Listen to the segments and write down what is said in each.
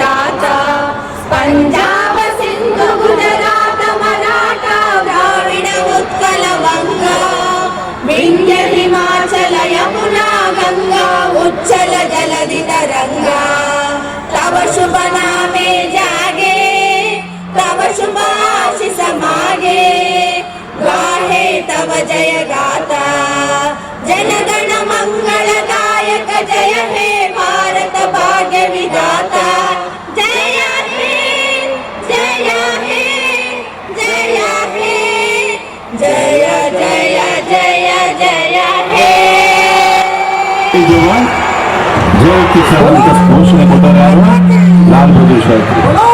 दाता पञ्जाब सिन्धु गुजरात मराठा द्राविड उत्कल गङ्गा हिमाचल यमुना गङ्गा उज्जल जलधि तरङ्गा नामे जागे तव शुभ आशिष मागे गाहे जय गाता, जनगण मङ्गलदायक जय हे, भारत भाग्य विधाता। ಜೈ ಜವಾನ್ ಜೈ ಕಿಸಾನ್ ಅಂತ ಘೋಷಣೆ ಯಾರು? ಲಾಲ್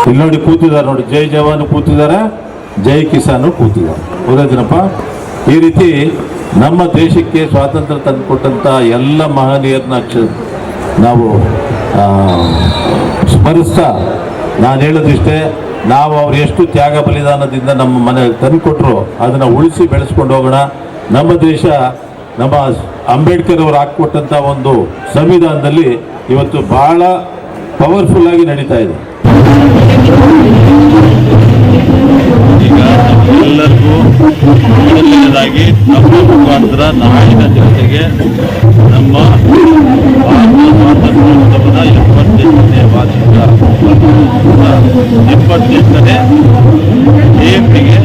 ಇಲ್ಲಿ ನೋಡಿ ಕೂತಿದ್ದಾರೆ ನೋಡಿ, ಜೈ ಜವಾನ್ ಕೂತಿದ್ದಾರೆ, ಜೈ ಕಿಸಾನ್ ಕೂತಿದ್ದಾರೆ. ಹೌದಾಯ್ತನಪ್ಪ ಈ ರೀತಿ ನಮ್ಮ ದೇಶಕ್ಕೆ ಸ್ವಾತಂತ್ರ್ಯ ತಂದುಕೊಟ್ಟಂತ ಎಲ್ಲ ಮಹನೀಯರನ್ನ ನಾವು ಸ್ಮರಿಸ್ತಾ ನಾನು ಹೇಳೋದಿಷ್ಟೇ, ನಾವು ಅವ್ರು ಎಷ್ಟು ತ್ಯಾಗ ಬಲಿದಾನದಿಂದ ನಮ್ಮ ಮನೆ ತಂದುಕೊಟ್ರು, ಅದನ್ನು ಉಳಿಸಿ ಬೆಳೆಸ್ಕೊಂಡು ಹೋಗೋಣ. ನಮ್ಮ ದೇಶ ನಮ್ಮ ಅಂಬೇಡ್ಕರ್ ಅವರು ಹಾಕ್ಕೊಟ್ಟಂಥ ಒಂದು ಸಂವಿಧಾನದಲ್ಲಿ ಇವತ್ತು ಬಹಳ ಪವರ್ಫುಲ್ ಆಗಿ ನಡೀತಾ ಇದೆ. ಈಗ ನಮ್ಮೆಲ್ಲರಿಗೂ ಮೊದಲನೇದಾಗಿ ನಮ್ಮ ಮುಖಾಂತರ ನಾಡಿನ ಜನತೆಗೆ ನಮ್ಮ ಭಾರತ ಸ್ವಾತಂತ್ರ್ಯೋತ್ಸವದ ಎಪ್ಪತ್ತೆಂಟನೇ ವಾರ್ಷಿಕ ಎಪ್ಪತ್ತೆಂಟನೇ ಜಯಂತಿಗೆ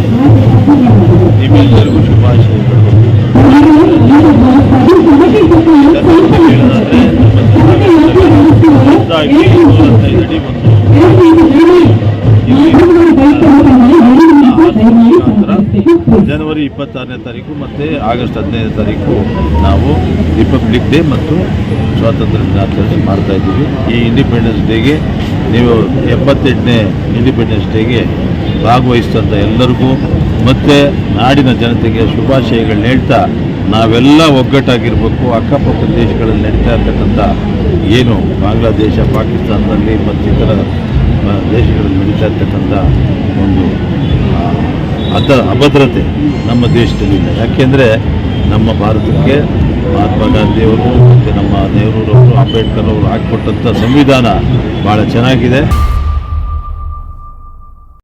ಜನವರಿ ಇಪ್ಪತ್ತಾರನೇ ತಾರೀಕು ಮತ್ತು ಆಗಸ್ಟ್ ಹದಿನೈದನೇ ತಾರೀಕು ನಾವು ರಿಪಬ್ಲಿಕ್ ಡೇ ಮತ್ತು ಸ್ವಾತಂತ್ರ್ಯ ದಿನಾಚರಣೆ ಮಾಡ್ತಾ ಇದ್ದೀವಿ. ಈ ಇಂಡಿಪೆಂಡೆನ್ಸ್ ಡೇಗೆ ನೀವು ಎಪ್ಪತ್ತೆಂಟನೇ ಇಂಡಿಪೆಂಡೆನ್ಸ್ ಡೇಗೆ ಭಾಗವಹಿಸಿದಂಥ ಎಲ್ಲರಿಗೂ ಮತ್ತು ನಾಡಿನ ಜನತೆಗೆ ಶುಭಾಶಯಗಳನ್ನ ಹೇಳ್ತಾ ನಾವೆಲ್ಲ ಒಗ್ಗಟ್ಟಾಗಿರಬೇಕು ಅಕ್ಕಪಕ್ಕ ದೇಶಗಳಲ್ಲಿ ನಡೀತಾ ಇರ್ತಕ್ಕಂಥ ಏನು ಬಾಂಗ್ಲಾದೇಶ ಪಾಕಿಸ್ತಾನದಲ್ಲಿ ಮತ್ತು ಇತರ ಆ, ದೇಶಗಳಲ್ಲಿ ನಡೀತಾ ಇರ್ತಕ್ಕಂಥ ಒಂದು ಅದ, ಅಭದ್ರತೆ ನಮ್ಮ ದೇಶದಲ್ಲಿ ಇಲ್ಲ ಯಾಕೆಂದರೆ ನಮ್ಮ ಭಾರತಕ್ಕೆ ಮಹಾತ್ಮ ಗಾಂಧಿಯವರು ಮತ್ತು ನಮ್ಮ ನೆಹರೂರವರು, ಅಂಬೇಡ್ಕರ್ ಅವರು ಹಾಕಿಕೊಟ್ಟಂಥ ಸಂವಿಧಾನ ಭಾಳ ಚೆನ್ನಾಗಿದೆ.